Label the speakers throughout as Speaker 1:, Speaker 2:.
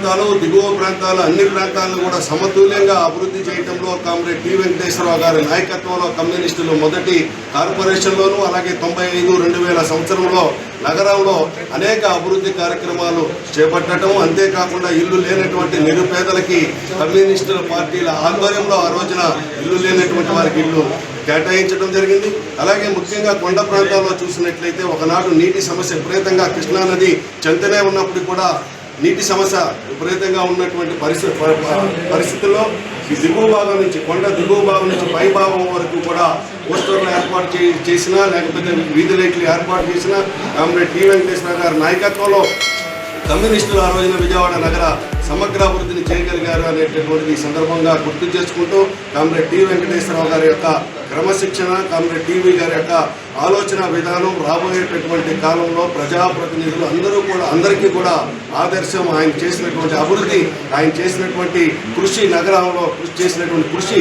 Speaker 1: ప్రాంతాలు దిగువ ప్రాంతాలు అన్ని ప్రాంతాలను కూడా సమతుల్యంగా అభివృద్ధి చేయడంలో కామ్రేడ్ టి వెంకటేశ్వరరావు గారి నాయకత్వంలో కమ్యూనిస్టులు మొదటి కార్పొరేషన్లోనూ అలాగే తొంభై ఐదు రెండు వేల సంవత్సరంలో నగరంలో అనేక అభివృద్ధి కార్యక్రమాలు చేపట్టడం అంతేకాకుండా ఇల్లు లేనటువంటి నిరుపేదలకి కమ్యూనిస్టుల పార్టీల ఆధ్వర్యంలో ఆ రోజున ఇల్లు లేనటువంటి వారికి ఇల్లు కేటాయించడం జరిగింది. అలాగే ముఖ్యంగా కొండ ప్రాంతాల్లో చూసినట్లయితే ఒకనాడు నీటి సమస్య విపరీతంగా కృష్ణానది చెంతనే ఉన్నప్పుడు కూడా నీటి సమస్య విపరీతంగా ఉన్నటువంటి పరిస్థితి పరిస్థితుల్లో ఈ దిగువ భాగం నుంచి కొండ దిగువ భాగం నుంచి పై భాగం వరకు కూడా పోస్టర్లు ఏర్పాటు చే చేసినా లేకపోతే వీధి లైట్లు ఏర్పాటు చేసినా కామ్రేడ్ టి. వెంకటేశ్వర గారి నాయకత్వంలో కమ్యూనిస్టులు ఆ రోజున విజయవాడ నగర సమగ్ర అభివృద్ధిని చేయగలిగారు అనేటటువంటిది ఈ సందర్భంగా గుర్తు చేసుకుంటూ కామ్రేడ్ టి. వెంకటేశ్వరరావు గారి యొక్క క్రమశిక్షణ కామ్రేడ్ టీవీ గారి యొక్క ఆలోచన విధానం రాబోయేటటువంటి కాలంలో ప్రజాప్రతినిధులు అందరూ కూడా అందరికీ కూడా ఆదర్శం ఆయన చేసినటువంటి అభివృద్ధి ఆయన చేసినటువంటి కృషి నగరంలో కృషి చేసినటువంటి కృషి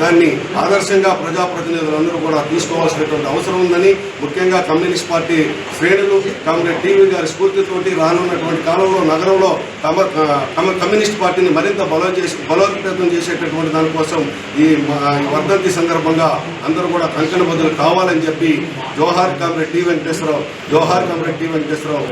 Speaker 1: దాన్ని ఆదర్శంగా ప్రజాప్రతినిధులు అందరూ కూడా తీసుకోవాల్సినటువంటి అవసరం ఉందని ముఖ్యంగా కమ్యూనిస్ట్ పార్టీ శ్రేణులు కామ్రేడ్ టీవీ గారి స్ఫూర్తితోటి రానున్నటువంటి కాలంలో నగరంలో తమ తమ కమ్యూనిస్ట్ పార్టీని మరింత బలో చేసి బలోపేతం చేసేటటువంటి దానికోసం ఈ ఈ వర్ధంతి సందర్భంగా అందరూ కూడా కంకణ బదులు కావాలని చెప్పి జోహార్ కామ్రేడ్ టి వెంకటేశ్వరరావు జోహార్ కామ్రేడ్ టి వెంకటేశ్వరరావు